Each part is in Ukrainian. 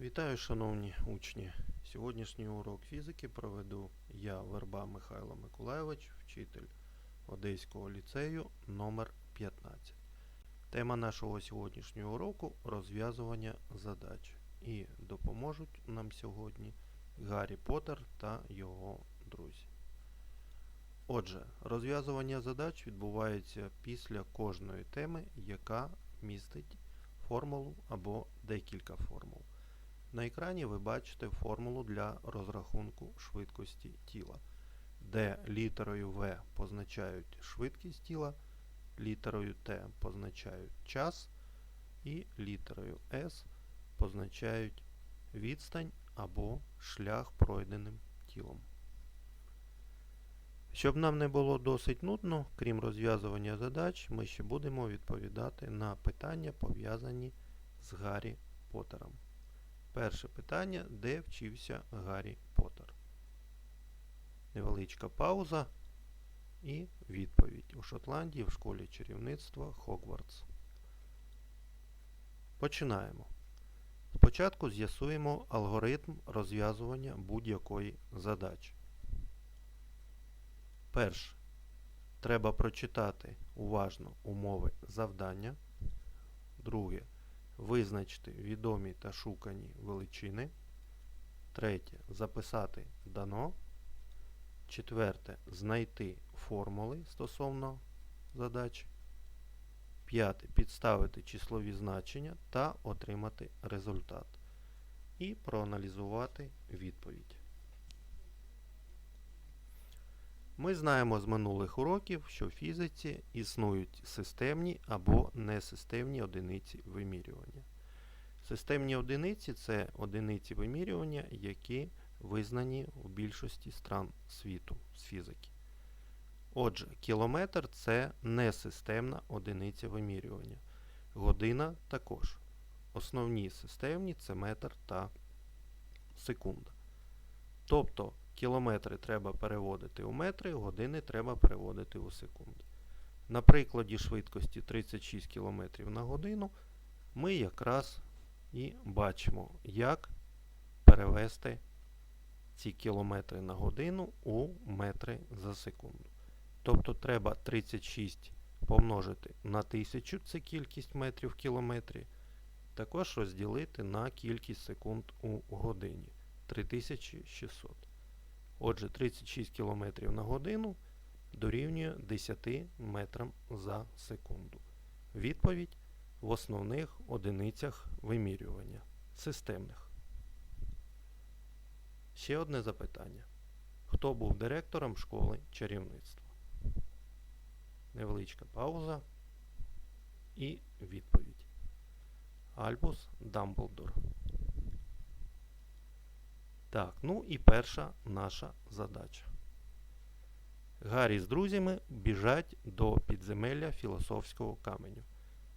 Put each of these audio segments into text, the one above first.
Вітаю, шановні учні! Сьогоднішній урок фізики проведу я, Верба Михайло Миколайович, вчитель Одеського ліцею номер 15. Тема нашого сьогоднішнього уроку розв'язування задач. І допоможуть нам сьогодні Гаррі Поттер та його друзі. Отже, розв'язування задач відбувається після кожної теми, яка містить формулу або декілька формул. На екрані ви бачите формулу для розрахунку швидкості тіла, де літерою В позначають швидкість тіла, літерою Т позначають час і літерою С позначають відстань або шлях пройденим тілом. Щоб нам не було досить нудно, крім розв'язування задач, ми ще будемо відповідати на питання, пов'язані з Гаррі Поттером. Перше питання, де вчився Гаррі Поттер? Невеличка пауза і відповідь. У Шотландії в школі чарівництва Хогвартс. Починаємо. Спочатку з'ясуємо алгоритм розв'язування будь-якої задачі. Перше. Треба прочитати уважно умови завдання. Друге. Визначити відомі та шукані величини. Третє. Записати дано. Четверте. Знайти формули стосовно задачі. П'яте. Підставити числові значення та отримати результат. І проаналізувати відповідь. Ми знаємо з минулих уроків, що в фізиці існують системні або несистемні одиниці вимірювання. Системні одиниці це одиниці вимірювання, які визнані в більшості стран світу з фізики. Отже, кілометр це несистемна одиниця вимірювання. Година також. Основні системні це метр та секунда. Тобто кілометри треба переводити у метри, години треба переводити у секунди. На прикладі швидкості 36 км на годину ми якраз і бачимо, як перевести ці кілометри на годину у метри за секунду. Тобто треба 36 помножити на 1000, це кількість метрів в кілометрі, також розділити на кількість секунд у годині 3600. Отже, 36 км на годину дорівнює 10 метрам за секунду. Відповідь в основних одиницях вимірювання системних. Ще одне запитання. Хто був директором школи чарівництва? Невеличка пауза і відповідь. Альбус Дамблдор. Так, ну і перша наша задача. Гаррі з друзями біжать до підземелля філософського каменю.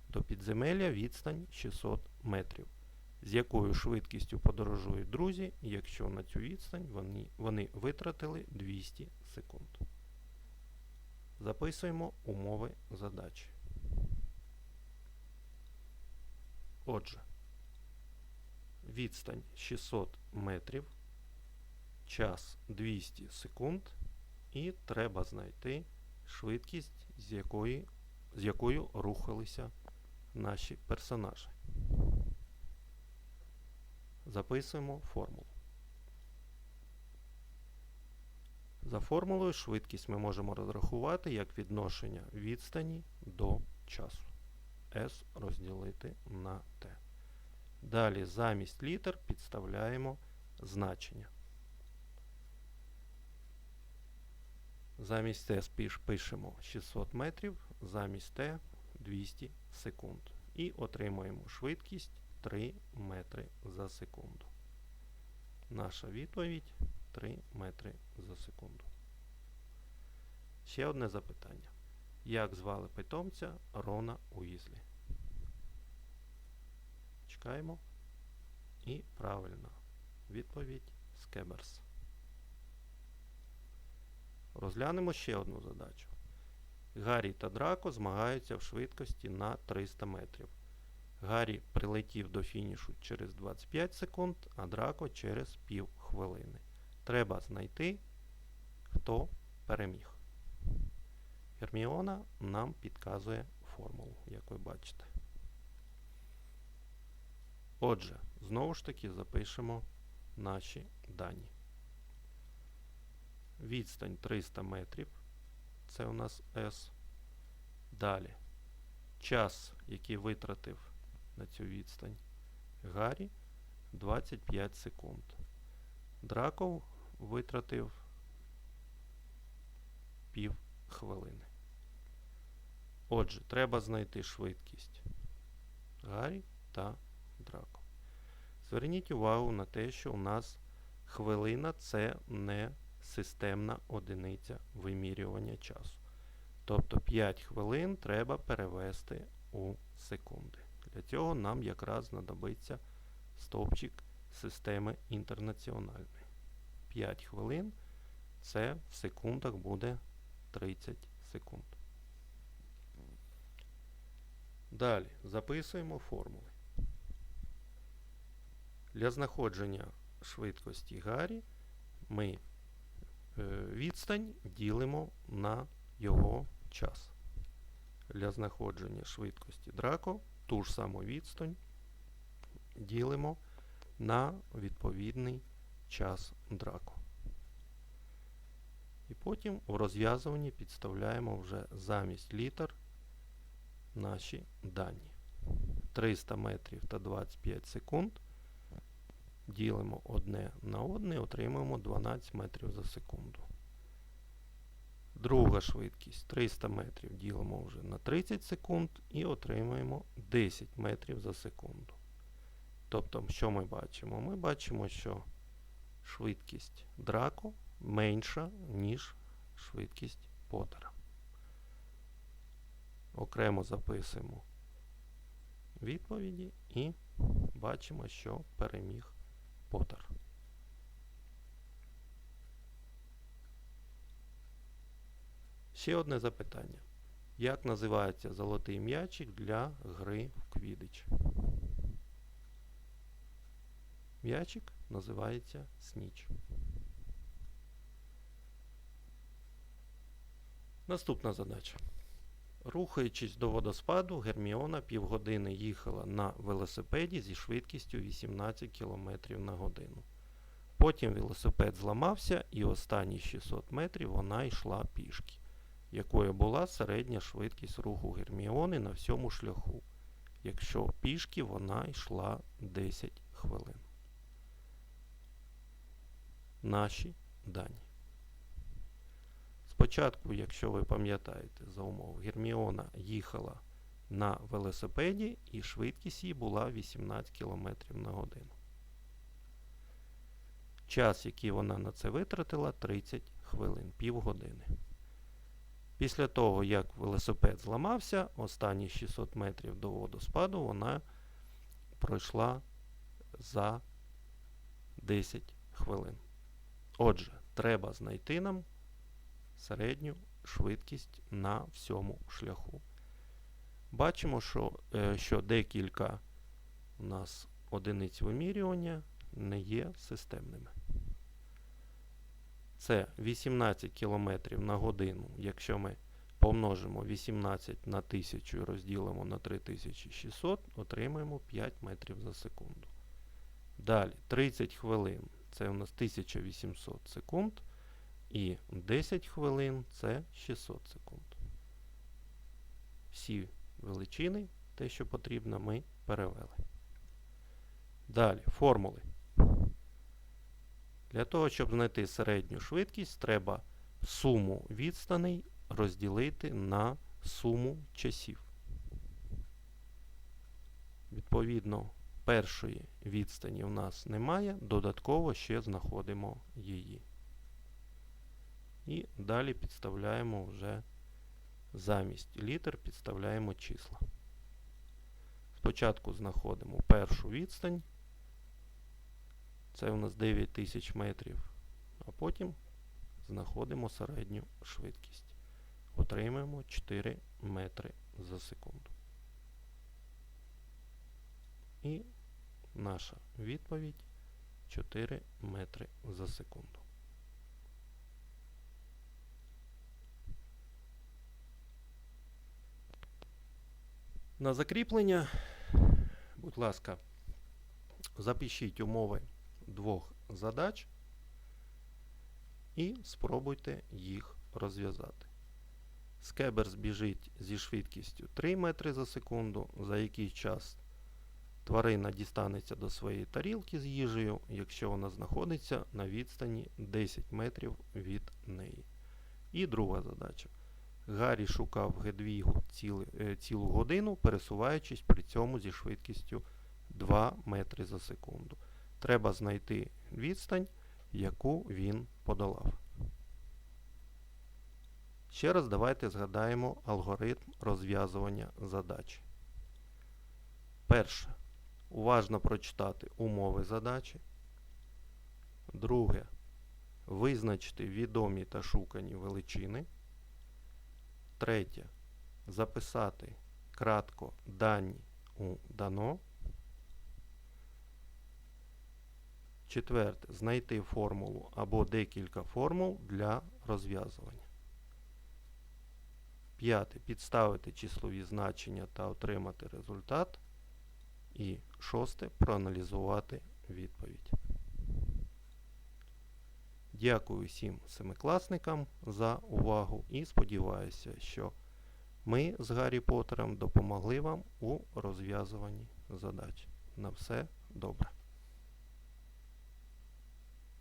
До підземелля відстань 600 метрів. З якою швидкістю подорожують друзі, якщо на цю відстань вони, вони витратили 200 секунд. Записуємо умови задачі. Отже, відстань 600 метрів час 200 секунд і треба знайти швидкість, з якої, з якою рухалися наші персонажі. Записуємо формулу. За формулою швидкість ми можемо розрахувати як відношення відстані до часу. S розділити на T. Далі замість літер підставляємо значення. Замість Т пишемо 600 метрів, замість Т 200 секунд. І отримуємо швидкість 3 метри за секунду. Наша відповідь 3 метри за секунду. Ще одне запитання. Як звали питомця Рона Уізлі? Чекаємо. І правильно. Відповідь Скеберс. Розглянемо ще одну задачу. Гаррі та Драко змагаються в швидкості на 300 метрів. Гаррі прилетів до фінішу через 25 секунд, а Драко через пів хвилини. Треба знайти, хто переміг. Герміона нам підказує формулу, як ви бачите. Отже, знову ж таки запишемо наші дані. Відстань 300 метрів. Це у нас S. Далі. Час, який витратив на цю відстань Гаррі 25 секунд. Драков витратив пів хвилини. Отже, треба знайти швидкість Гаррі та Драко. Зверніть увагу на те, що у нас хвилина це не системна одиниця вимірювання часу. Тобто 5 хвилин треба перевести у секунди. Для цього нам якраз знадобиться стовпчик системи інтернаціональної. 5 хвилин це в секундах буде 30 секунд. Далі записуємо формули. Для знаходження швидкості Гаррі ми відстань ділимо на його час. Для знаходження швидкості Драко ту ж саму відстань ділимо на відповідний час Драко. І потім у розв'язуванні підставляємо вже замість літер наші дані. 300 метрів та 25 секунд. Ділимо одне на одне отримуємо 12 метрів за секунду. Друга швидкість 300 метрів ділимо вже на 30 секунд і отримуємо 10 метрів за секунду. Тобто, що ми бачимо? Ми бачимо, що швидкість драко менша, ніж швидкість Поттера. Окремо записуємо відповіді і бачимо, що переміг Поттер. Ще одне запитання. Як називається золотий м'ячик для гри в квідич? М'ячик називається сніч. Наступна задача. Рухаючись до водоспаду, Герміона півгодини їхала на велосипеді зі швидкістю 18 км на годину. Потім велосипед зламався і останні 600 метрів вона йшла пішки, якою була середня швидкість руху Герміони на всьому шляху, якщо пішки вона йшла 10 хвилин. Наші дані. Спочатку, якщо ви пам'ятаєте за умов, Герміона їхала на велосипеді і швидкість її була 18 км на годину. Час, який вона на це витратила, 30 хвилин, півгодини. Після того, як велосипед зламався, останні 600 метрів до водоспаду вона пройшла за 10 хвилин. Отже, треба знайти нам середню швидкість на всьому шляху. Бачимо, що, е, що декілька у нас одиниць вимірювання не є системними. Це 18 км на годину, якщо ми помножимо 18 на 1000 і розділимо на 3600, отримаємо 5 метрів за секунду. Далі 30 хвилин це у нас 1800 секунд. І 10 хвилин це 600 секунд. Всі величини, те, що потрібно, ми перевели. Далі формули. Для того, щоб знайти середню швидкість, треба суму відстаней розділити на суму часів. Відповідно, першої відстані у нас немає, додатково ще знаходимо її. І далі підставляємо вже замість літер підставляємо числа. Спочатку знаходимо першу відстань. Це у нас 9000 метрів. А потім знаходимо середню швидкість. Отримаємо 4 метри за секунду. І наша відповідь 4 метри за секунду. На закріплення, будь ласка, запишіть умови двох задач і спробуйте їх розв'язати. Скеберс біжить зі швидкістю 3 метри за секунду, за який час тварина дістанеться до своєї тарілки з їжею, якщо вона знаходиться на відстані 10 метрів від неї. І друга задача. Гаррі шукав Гедвігу ціли, е, цілу годину, пересуваючись при цьому зі швидкістю 2 метри за секунду. Треба знайти відстань, яку він подолав. Ще раз давайте згадаємо алгоритм розв'язування задач. Перше. Уважно прочитати умови задачі. Друге. Визначити відомі та шукані величини. Третє. Записати кратко дані у дано. Четверте. Знайти формулу або декілька формул для розв'язування. П'яте. Підставити числові значення та отримати результат. І шосте. Проаналізувати відповідь. Дякую всім семикласникам за увагу і сподіваюся, що ми з Гаррі Поттером допомогли вам у розв'язуванні задач. На все добре.